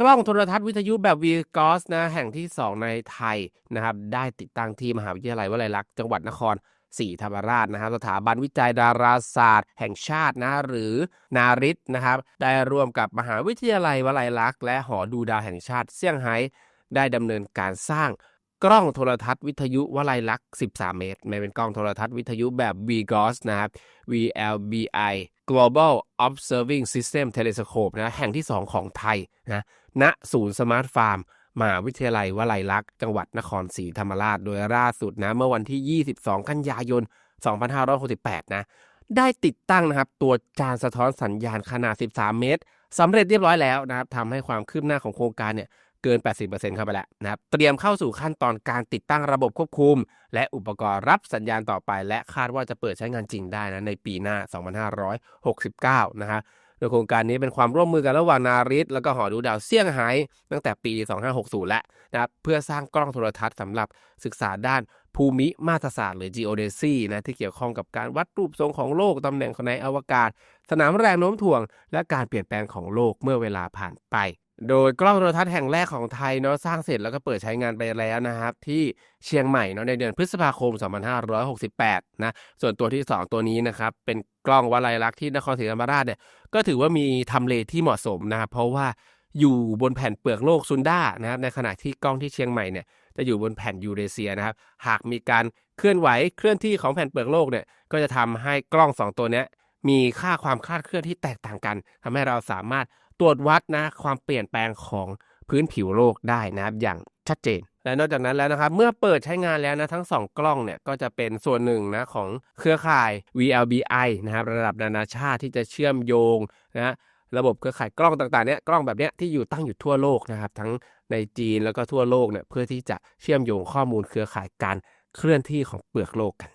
กล้องโทรทัศน์วิทยุแบบ VGOS นะแห่งที่ 2 ในไทยนะครับได้ติดตั้งที่มหาวิทยาลัยวลัยลักษณ์จังหวัดนครศรีธรรมราชนะครับสถาบันวิจัยดาราศาสตร์ แห่งชาตินะหรือนาริตนะครับได้ร่วมกับมหาวิทยาลัยวลัยลักษณ์และหอดูดาวแห่งชาติเซี่ยงไฮ้ได้ดำเนินการสร้างกล้องโทรทัศน์วิทยุวลัยลักษณ์ 13 เมตรมันเป็นกล้องโทรทัศน์วิทยุแบบ VGOS นะครับ VLBI Global Observing System Telescope นะแห่งที่ 2 ของไทยนะณศูนย์สมาร์ทฟาร์มมหาวิทยาลัยวลัยลักษณ์จังหวัดนครศรีธรรมราช โดยล่าสุดนะเมื่อวันที่ 22 กันยายน 2568 นะได้ติดตั้งนะครับตัวจานสะท้อนสัญญาณขนาด 13 เมตรสำเร็จเรียบร้อยแล้วนะครับทำให้ความคืบหน้าของโครงการเนี่ย เกิน 80%เข้าไปแล้วนะครับ เตรียมเข้าสู่ขั้นตอนการติดตั้งระบบควบคุม และอุปกรณ์รับสัญญาณต่อไป และคาดว่าจะเปิดใช้งานจริงได้นะในปีหน้า 2569 นะฮะโดยโครงการนี้เป็นความร่วมมือกันระหว่างนาริตแล้วก็หอดูดาวเซี่ยงไฮ้ตั้งแต่ปี 2560 แล้วนะครับเพื่อสร้างกล้องโทรทัศน์สำหรับศึกษาด้านภูมิมาตรศาสตร์หรือ geodesy นะที่เกี่ยวข้องกับการวัดรูปทรงของโลก ตำแหน่งของในอวกาศ สนามแรงโน้มถ่วง และการเปลี่ยนแปลงของโลกเมื่อเวลาผ่านไป โดยกล้องโทรทัศน์แห่งแรกของไทยเนาะสร้างเสร็จแล้วก็เปิดใช้งานไปแล้วนะครับ ที่เชียงใหม่เนาะในเดือนพฤษภาคม 2568 นะ ส่วนตัวที่ 2 ตัวนี้นะครับ เป็นกล้องวลัยลักษณ์ที่นครศรีธรรมราชเนี่ยก็ถือว่ามีทำเลที่เหมาะสมนะครับ เพราะว่าอยู่บนแผ่นเปลือกโลกซุนด้านะครับในขณะที่กล้องที่เชียงใหม่เนี่ยจะอยู่บนแผ่นยูเรเซียนะครับ หากมีการเคลื่อนไหวเคลื่อนที่ของแผ่นเปลือกโลกเนี่ยก็จะทำให้กล้อง 2 ตัวนี้มีค่าความคลาดเคลื่อนที่แตกต่างกันทำให้เราสามารถ ตรวจวัดนะความเปลี่ยนแปลงของพื้นผิวโลกได้นะครับอย่างชัดเจน และนอกจากนั้นแล้วนะครับ เมื่อเปิดใช้งานแล้วนะทั้ง 2 กล้องเนี่ยก็จะเป็นส่วนหนึ่งนะของเครือข่าย VLBI นะครับระดับนานาชาติที่จะเชื่อมโยงนะระบบเครือข่ายกล้องต่างๆเนี่ยกล้องแบบเนี้ยที่อยู่ตั้งอยู่ทั่วโลกนะครับ ทั้งในจีนแล้วก็ทั่วโลกเนี่ยเพื่อที่จะเชื่อมโยงข้อมูลเครือข่ายการเคลื่อนที่ของเปลือกโลกกัน